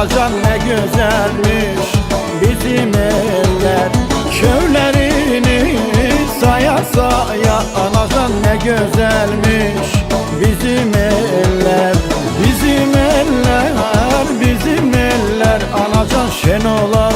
Ramazan ne güzelmiş bizim eller. Köylerini saya saya Ramazan ne güzelmiş bizim eller. Bizim eller, bizim eller. Anacan şen olan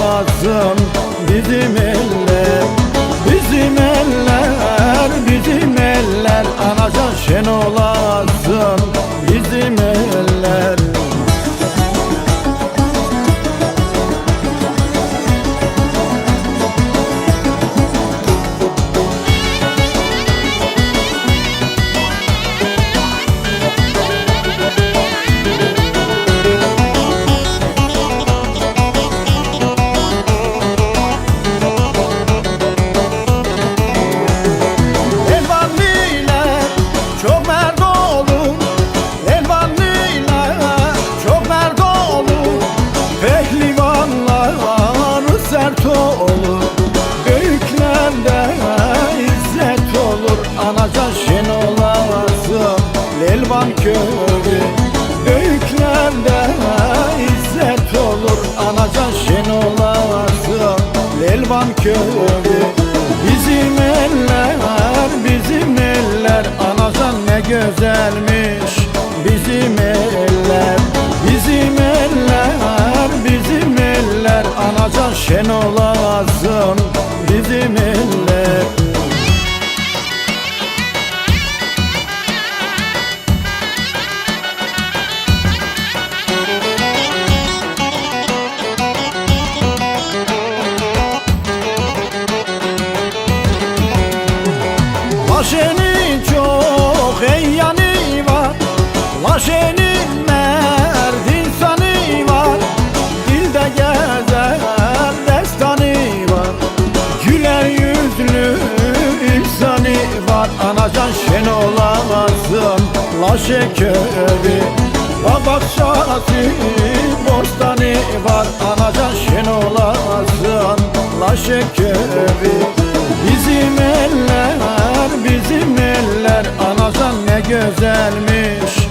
Kut olur Büyüklerde izzet olur. Anataşın olasın Lelvan köyü Büyüklerde izzet olur. Anataşın olasın Lelvan köyü Şen olasın Bizim eller Laşenin Anacan şen olamazsın Laşe köyü Babakçası bostanı var Anacan şen olamazsın Laşe köyü Bizim eller, bizim eller Anacan ne güzelmiş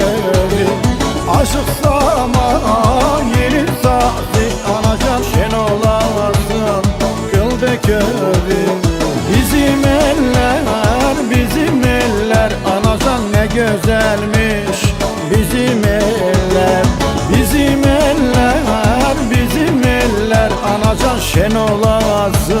gönül Aşık sama yeni saati Anacam şen olamazsın Gül be Bizim eller bizim eller. Anacam ne güzelmiş Bizim eller. Bizim eller bizim eller. Anacan şen olamazsın.